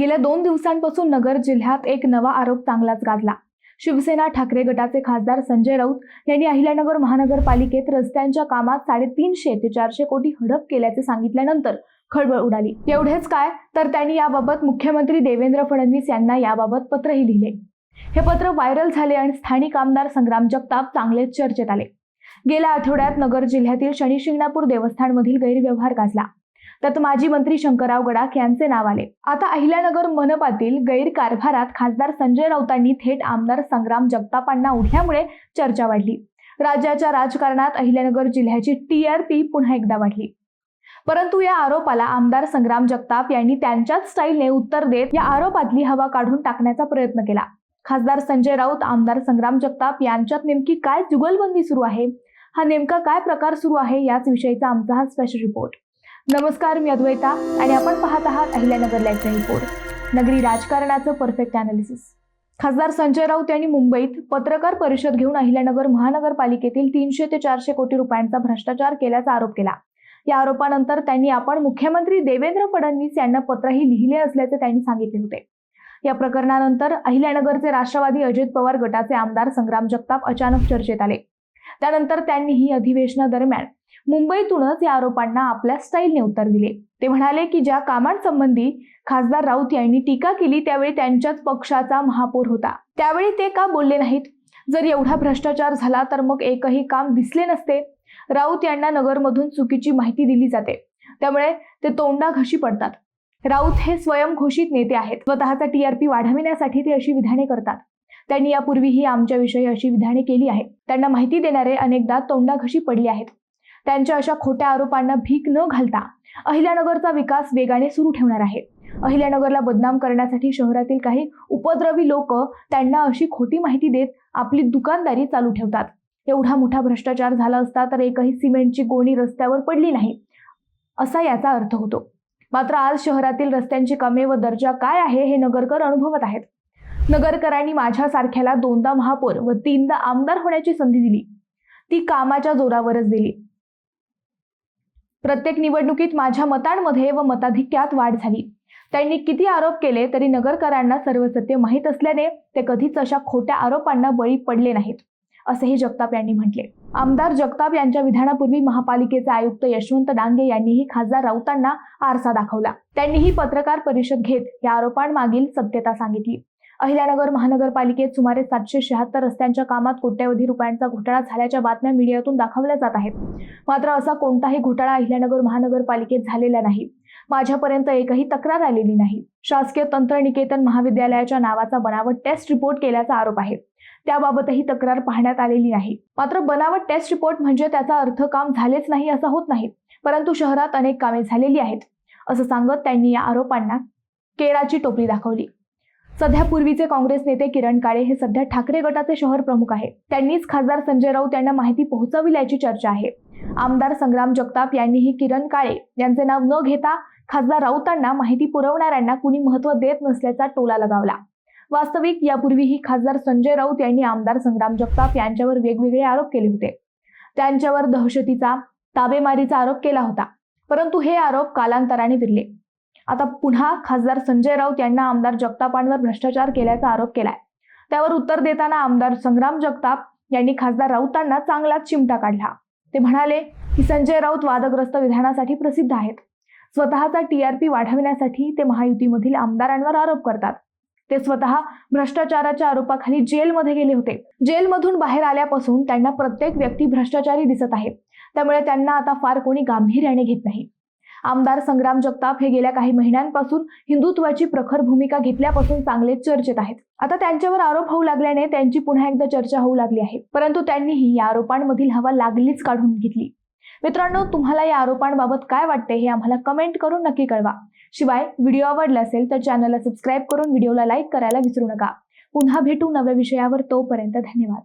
गेल्या दोन दिवसांपासून नगर जिल्ह्यात एक नवा आरोप चांगलाच गाजला. शिवसेना ठाकरे गटाचे खासदार संजय राऊत यांनी अहिल्यानगर महानगरपालिकेत रस्त्यांच्या कामात साडेतीनशे ते चारशे कोटी हडप केल्याचे सांगितल्यानंतर खळबळ उडाली. एवढेच काय? तर त्यांनी याबाबत मुख्यमंत्री देवेंद्र फडणवीस यांना याबाबत पत्रही लिहिले. हे पत्र व्हायरल झाले आणि स्थानिक आमदार संग्राम जगताप चांगलेच चर्चेत आले. गेल्या आठवड्यात नगर जिल्ह्यातील शनी शिंगणापूर देवस्थानमधील गैरव्यवहार गाजला. त्यात माजी मंत्री शंकरराव गडाख यांचे नाव आले. आता अहिल्यानगर मनपातील गैरकारभारात खासदार संजय राऊतांनी थेट आमदार संग्राम जगतापांना उठल्यामुळे चर्चा वाढली. राज्याच्या राजकारणात अहिल्यानगर जिल्ह्याची टीआरपी पुन्हा एकदा वाढली. परंतु या आरोपाला आमदार संग्राम जगताप यांनी त्यांच्याच स्टाईलने उत्तर देत या आरोपातली हवा काढून टाकण्याचा प्रयत्न केला. खासदार संजय राऊत आमदार संग्राम जगताप यांच्यात नेमकी काय जुगलबंदी सुरू आहे? हा नेमका काय प्रकार सुरू आहे? याच विषयीचा आमचा हा स्पेशल रिपोर्ट नमस्कार मी अद्वैता आणि आपण पाहत आहात अहिल्यानगर लाईफचा रिपोर्ट नगरी राजकारणाचं परफेक्ट अनालिसिस खासदार संजय राऊत यांनी मुंबईत पत्रकार परिषद घेऊन अहिल्यानगर महानगरपालिकेतील तीनशे ते चारशे कोटी रुपयांचा भ्रष्टाचार केल्याचा आरोप केला. या आरोपानंतर त्यांनी आपण मुख्यमंत्री देवेंद्र फडणवीस यांना पत्रही लिहिले असल्याचे त्यांनी सांगितले होते. या प्रकरणानंतर अहिल्यानगरचे राष्ट्रवादी अजित पवार गटाचे आमदार संग्राम जगताप अचानक चर्चेत आले. त्यानंतर त्यांनी ही अधिवेशनादरम्यान मुंबईतूनच या आरोपांना आपल्या स्टाईलने उत्तर दिले. ते म्हणाले की ज्या कामांसंबंधी खासदार राऊत यांनी टीका केली त्यावेळी त्यांच्याच पक्षाचा महापौर होता. त्यावेळी ते का बोलले नाहीत? जर एवढा भ्रष्टाचार झाला तर मग एकही काम दिसले नसते. राऊत यांना नगरमधून चुकीची माहिती दिली जाते. त्यामुळे ते तोंडा घशी पडतात. राऊत हे स्वयंघोषित नेते आहेत. स्वतःचा टीआरपी वाढविण्यासाठी ते अशी विधाने करतात. त्यांनी यापूर्वीही आमच्याविषयी अशी विधाने केली आहेत. त्यांना माहिती देणारे अनेकदा तोंडाघशी पडले आहेत. त्यांच्या अशा खोट्या आरोपांना भीक न घालता अहिल्यानगरचा विकास वेगाने सुरू ठेवणार आहे अहिल्यानगरला बदनाम करण्यासाठी शहरातील काही उपद्रवी लोक त्यांना अशी खोटी माहिती देत आपली दुकानदारी चालू ठेवतात. एवढा मोठा भ्रष्टाचार झाला असता तर एकही सिमेंटची गोणी रस्त्यावर पडली नाही असा याचा अर्थ होतो. मात्र आज शहरातील रस्त्यांची कामे व दर्जा काय आहे हे नगरकर अनुभवत आहेत. नगरकरांनी माझ्यासारख्याला दोनदा महापौर व तीनदा आमदार होण्याची संधी दिली. ती कामाच्या जोरावरच दिली. प्रत्येक निवडणुकीत माझ्या मतांमध्ये व मताधिक्यात वाढ झाली. त्यांनी किती आरोप केले तरी नगरकरांना सर्व सत्य माहीत असल्याने ते कधीच अशा खोट्या आरोपांना बळी पडले नाहीत असेही जगताप यांनी म्हटले. आमदार जगताप यांच्या विधानापूर्वी महापालिकेचे आयुक्त यशवंत डांगे यांनीही खासदार राऊतांना आरसा दाखवला. त्यांनीही पत्रकार परिषद घेत या आरोपांमागील सत्यता सांगितली. अहिल्यानगर महानगरपालिकेत सुमारे सातशे शहात्तर रस्त्यांच्या कामात कोट्यवधी रुपयांचा घोटाळा झाल्याच्या बातम्या मीडियातून दाखवल्या जात आहेत. मात्र असा कोणताही घोटाळा अहिल्यानगर महानगरपालिकेत झालेला नाही. माझ्यापर्यंत एकही तक्रार आलेली नाही. शासकीय तंत्रनिकेतन महाविद्यालयाच्या नावाचा बनावट टेस्ट रिपोर्ट केल्याचा आरोप आहे. त्याबाबतही तक्रार पाहण्यात आलेली नाही. मात्र बनावट टेस्ट रिपोर्ट म्हणजे त्याचा अर्थ काम झालेच नाही असं होत नाही परंतु शहरात अनेक कामे झालेली आहेत. असं सांगत त्यांनी या आरोपांना केळाची टोपली दाखवली. सध्या पूर्वीचे काँग्रेस नेते किरण काळे हे सध्या ठाकरे गटाचे शहर प्रमुख आहे त्यांनीच खासदार संजय राऊत यांना माहिती पोहोचविल्याची चर्चा आहे. आमदार संग्राम जगताप यांनीही किरण काळे यांचे नाव न घेता खासदार राऊतांना माहिती पुरवणाऱ्यांना कुणी महत्त्व देत नसल्याचा टोला लगावला. वास्तविक यापूर्वीही खासदार संजय राऊत यांनी आमदार संग्राम जगताप यांच्यावर वेगवेगळे आरोप केले होते. त्यांच्यावर दहशतीचा ताबेमारीचा आरोप केला होता. परंतु हे आरोप कालांतराने विरले. आता पुन्हा खासदार संजय राऊत यांना आमदार जगतापांवर भ्रष्टाचार केल्याचा आरोप केलाय. त्यावर उत्तर देताना आमदार संग्राम जगताप यांनी खासदार राऊतांना चांगलाच चिमटा काढला. ते म्हणाले की संजय राऊत वादग्रस्त विधानासाठी प्रसिद्ध आहेत. स्वतःचा टी आर पी वाढविण्यासाठी ते महायुतीमधील आमदारांवर आरोप करतात. ते स्वतः भ्रष्टाचाराच्या आरोपाखाली जेलमध्ये गेले होते. जेलमधून बाहेर आल्यापासून त्यांना प्रत्येक व्यक्ती भ्रष्टाचारी दिसत आहे. त्यामुळे त्यांना आता फार कोणी गांभीर्याने घेत नाही. आमदार संग्राम जगताप हे गेल्या काही महिन्यांपासून हिंदुत्वाची प्रखर भूमिका घेतल्यापासून चांगले चर्चेत आहेत. आता त्यांच्यावर आरोप होऊ लागल्याने त्यांची पुन्हा एकदा चर्चा होऊ लागली आहे. परंतु त्यांनीही या आरोपांमधील हवा लागलीच काढून घेतली. मित्रांनो तुम्हाला या आरोपांबाबत काय वाटते हे आम्हाला कमेंट करून नक्की कळवा. शिवाय व्हिडिओ आवडला असेल तर चॅनलला सबस्क्राईब करून व्हिडिओला लाईक करायला विसरू नका. पुन्हा भेटू नव्या विषयावर तोपर्यंत धन्यवाद.